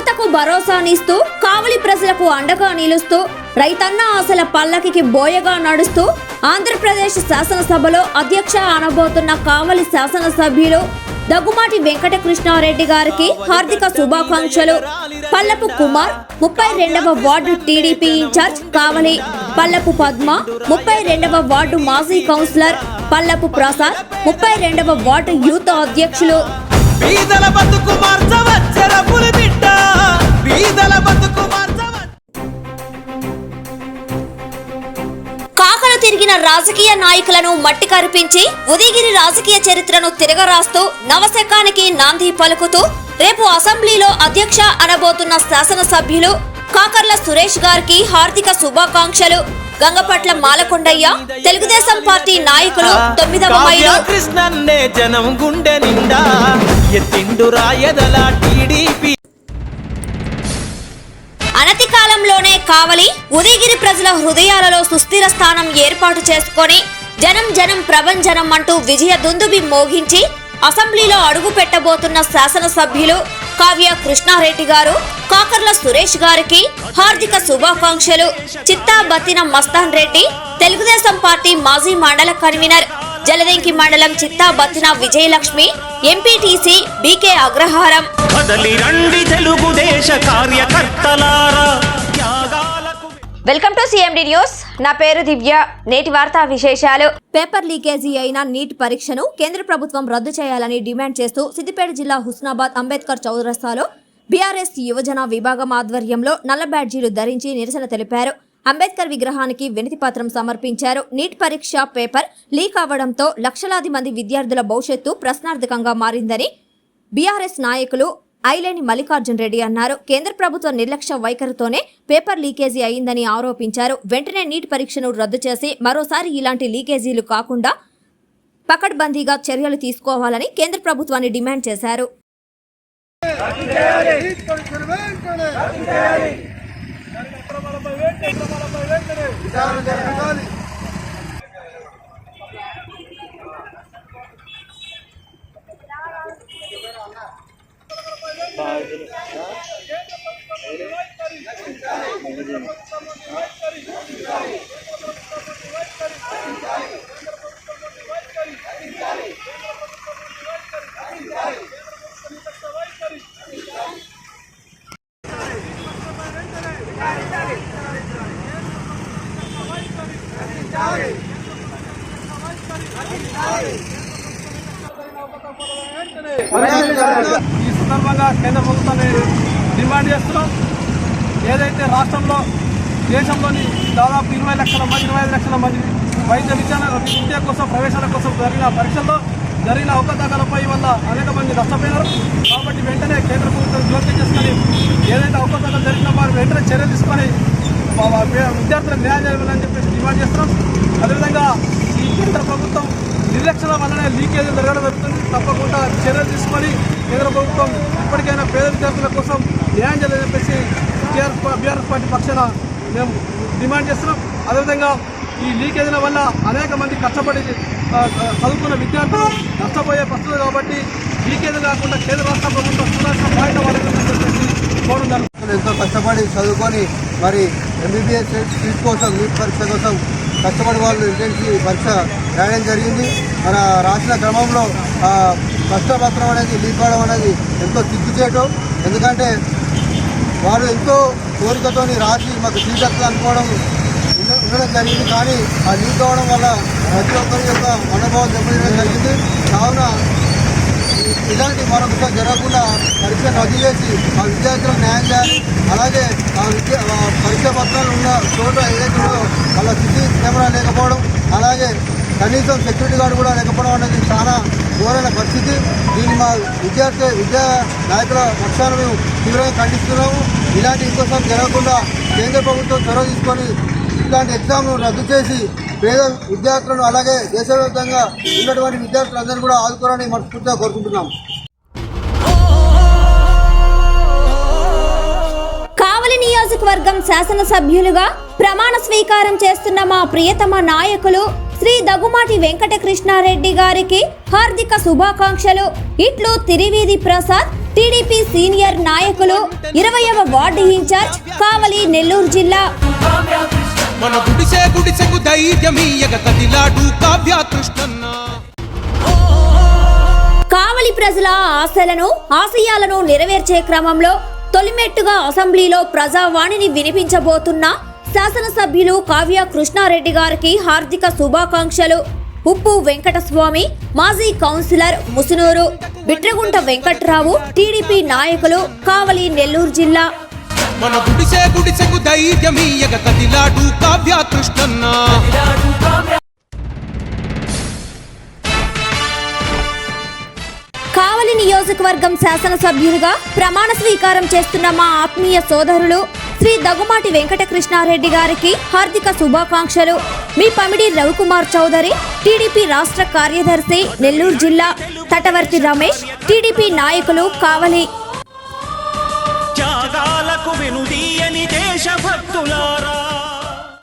యువతకు భరోసానిస్తూ కావలి ప్రజలకు అండగా నిలుస్తూ రైతన్న ఆశల పల్లకికి బోయగా నడుస్తూ ఆంధ్రప్రదేశ్ శాసనసభలో అధ్యక్ష అనబోతున్న కావలి శాసనసభ్యులు దగ్గుమాటి వెంకటకృష్ణారెడ్డి గారికి హార్దిక శుభాకాంక్షలు. పల్లపు కుమార్ ముప్పై రెండవ ward TDP incharge Kavali. Pallapu Padma ముప్పై రెండవ వార్డు మాజీ కౌన్సిలర్ పల్లపు ప్రసాద్ ముప్పై రెండవ వార్డు యూత్ అధ్యక్షులు. రాజకీయ నాయకులను మట్టి కరిపించి ఉదయగిరి రాజకీయ చరిత్రను తిరగరాస్తూ నవశకానికి నాంది పలుకుతూ రేపు అసెంబ్లీలో అధ్యక్ష అనబోతున్న శాసనసభ్యులు కాకర్ల సురేష్ గారికి హార్దిక శుభాకాంక్షలు. గంగపట్ల మాలకొండయ్య తెలుగుదేశం పార్టీ నాయకులు తొమ్మిదవ మైలు. కృష్ణన్నే జనం గుండె నిండా ఎత్తిండు రాయదల టీడీపీ కాలంలోనే కావలి ఉదయగిరి ప్రజల హృదయాలలో సుస్థిర స్థానం ఏర్పాటు చేసుకొని జనం జనం ప్రభంజనం అంటూ విజయ దుందుబి మోగించి అసెంబ్లీలో అడుగు పెట్టబోతున్న శాసనసభ్యులు కావ్య కృష్ణారెడ్డి గారు కాకర్ల సురేష్ గారికి హార్దిక శుభాకాంక్షలు. చిత్తా బత్తిన మస్తాన్ రెడ్డి తెలుగుదేశం పార్టీ మాజీ మండల కన్వీనర్. జలదెంకి మండలం చిత్తా బత్తిన విజయలక్ష్మి ఎంపీటీసీ బీకే అగ్రహారం. కదలి రండి తెలుగుదేశ కార్యకర్తలారా. వెల్కమ్ టు సిఎండి న్యూస్ నా పేరు దివ్య. నేటి వార్తా విశేషాలు. పేపర్ లీకేజీ అయిన నీట్ పరీక్షను కేంద్ర ప్రభుత్వం రద్దు చేయాలని డిమాండ్ చేస్తూ సిద్దిపేట జిల్లా హుస్నాబాద్ అంబేద్కర్ చౌరస్తాలో బీఆర్ఎస్ యువజన విభాగం ఆధ్వర్యంలో నల్ల బ్యాడ్జీలు ధరించి నిరసన తెలిపారు. అంబేద్కర్ విగ్రహానికి వినతి పత్రం సమర్పించారు. నీట్ పరీక్ష పేపర్ లీక్ అవ్వడంతో లక్షలాది మంది విద్యార్థుల భవిష్యత్తు ప్రశ్నార్థకంగా మారిందని బీఆర్ఎస్ నాయకులు ఐలేని మల్లికార్జున్ రెడ్డి అన్నారు. కేంద్ర ప్రభుత్వ నిర్లక్ష్య వైఖరితోనే పేపర్ లీకేజీ అయిందని ఆరోపించారు. వెంటనే నీట్ పరీక్షను రద్దు చేసి మరోసారి ఇలాంటి లీకేజీలు కాకుండా పకడ్బందీగా చర్యలు తీసుకోవాలని కేంద్ర ప్రభుత్వాన్ని డిమాండ్ చేశారు. ఈ సందర్భంగా కేంద్ర ప్రభుత్వాన్ని డిమాండ్ చేస్తున్నాం. ఏదైతే రాష్ట్రంలో దేశంలోని దాదాపు ఇరవై లక్షల మంది ఇరవై ఐదు లక్షల మంది వైద్య విద్యాన విద్య కోసం ప్రవేశాల కోసం జరిగిన పరీక్షల్లో జరిగిన అవకతవకలపై వల్ల అనేక మంది నష్టపోయినారు. కాబట్టి వెంటనే కేంద్ర ప్రభుత్వం జోక్యం చేసుకొని ఏదైతే అవకతవకలు జరిగిన వారు వెంటనే చర్యలు తీసుకొని విద్యార్థులకు న్యాయం చేయాలని చెప్పేసి డిమాండ్ చేస్తున్నాం. అదేవిధంగా ఈ కేంద్ర ప్రభుత్వం నిర్లక్ష్యం వల్లనే లీకేజ్ జరగడం జరుగుతుంది. తప్పకుండా చర్యలు తీసుకొని కేంద్ర ప్రభుత్వం ఇప్పటికైనా పేద విద్యార్థుల కోసం న్యాయం చేయాలని చెప్పేసి టీఆర్ఎస్ బీఆర్ఎస్ పార్టీ పక్షాన మేము డిమాండ్ చేస్తున్నాం. అదేవిధంగా ఈ లీకేజీల వల్ల అనేక మంది కష్టపడి చదువుకున్న విద్యార్థులు నష్టపోయే పరిస్థితులు కాబట్టి లీకేజీ కాకుండా కేంద్ర రాష్ట్ర ప్రభుత్వం చూడాల్సిన బాధ్యత ఎంతో కష్టపడి చదువుకొని మరి ఎంబీబీఎస్ సీట్ కోసం నీట్ పరీక్ష కోసం కష్టపడి వాళ్ళు ఇంటెన్సీ పరీక్ష రాయడం జరిగింది. మన రాసిన క్రమంలో కష్టపత్రం అనేది లీక్ అవడం అనేది ఎంతో సిగ్గుచేయటం ఎందుకంటే వారు ఎంతో కోరికతోని రాసి మాకు సీట్ అనుకోవడం ఉండడం జరిగింది. కానీ ఆ లీక్ వల్ల ప్రతి ఒక్కరి యొక్క మనోభావం దెబ్బతినడం జరిగింది. కావున ఇలాంటి మరొకసారి జరగకుండా పరీక్ష రద్దు చేసి ఆ విద్యార్థులకు న్యాయం చేయాలి. అలాగే ఆ విద్య ఆ పరీక్ష పత్రాలు ఉన్న చోట ఏదైతే ఉందో వాళ్ళ సిసి కెమెరా లేకపోవడం అలాగే కనీసం సెక్యూరిటీ గార్డు కూడా లేకపోవడం అనేది చాలా ఘోరైన పరిస్థితి. దీన్ని మా విద్యార్థి విద్యా నాయకుల పక్షాన మేము తీవ్రంగా ఖండిస్తున్నాము. ఇలాంటి ఇంకోసారి జరగకుండా కేంద్ర ప్రభుత్వం చొరవ తీసుకొని ఇలాంటి ఎగ్జామ్ను రద్దు చేసి పేద విద్యార్థులను అలాగే దేశవ్యాప్తంగా ఉన్నటువంటి విద్యార్థులందరూ కూడా ఆదుకోవాలని మనస్ఫూర్తిగా కోరుకుంటున్నాం. కావలి నియోజకవర్గం శాసనసభ్యులుగా ప్రమాణ స్వీకారం చేస్తున్న మా ప్రియతమ నాయకులు శ్రీ దగుమాటి వెంకటకృష్ణారెడ్డి గారికి హార్దిక శుభాకాంక్షలు. ఇట్లు తిరివీధి ప్రసాద్ టీడీపీ సీనియర్ నాయకులు ఇరవయవ వార్డు ఇన్ఛార్జ్ కావలి నెల్లూరు జిల్లా. మన గుడిసే గుడిసెకు ధైర్యమీయగ కదిలాడు కావ్య కృష్ణన్న కావలి ప్రజల ఆశలను ఆశయాలను నెరవేర్చే క్రమంలో తొలిమెట్టుగా అసెంబ్లీలో ప్రజావాణిని వినిపించబోతున్న శాసనసభ్యులు కావ్య కృష్ణారెడ్డి గారికి హార్దిక శుభాకాంక్షలు. ఉప్పు వెంకటస్వామి మాజీ కౌన్సిలర్ ముసునూరు బిట్రగుంట వెంకట్రావు టీడీపీ నాయకులు కావలి నెల్లూరు జిల్లా. మన గుడిసే గుడిసెకు ధైర్యమీయగ కదిలాడు కావ్య కృష్ణన్న. కావలి నియోజకవర్గం శాసనసభ్యులుగా ప్రమాణ స్వీకారం చేస్తున్న మా ఆత్మీయ సోదరులు శ్రీ దగ్గుమాటి వెంకటకృష్ణారెడ్డి గారికి హార్దిక శుభాకాంక్షలు. మీ పమిడి రవికుమార్ చౌదరి టీడీపీ రాష్ట్ర కార్యదర్శి నెల్లూరు జిల్లా తటవర్తి రమేష్ టీడీపీ నాయకులు కావలి. త్యాగాలకు వినుదీయని దేశభక్తులారా.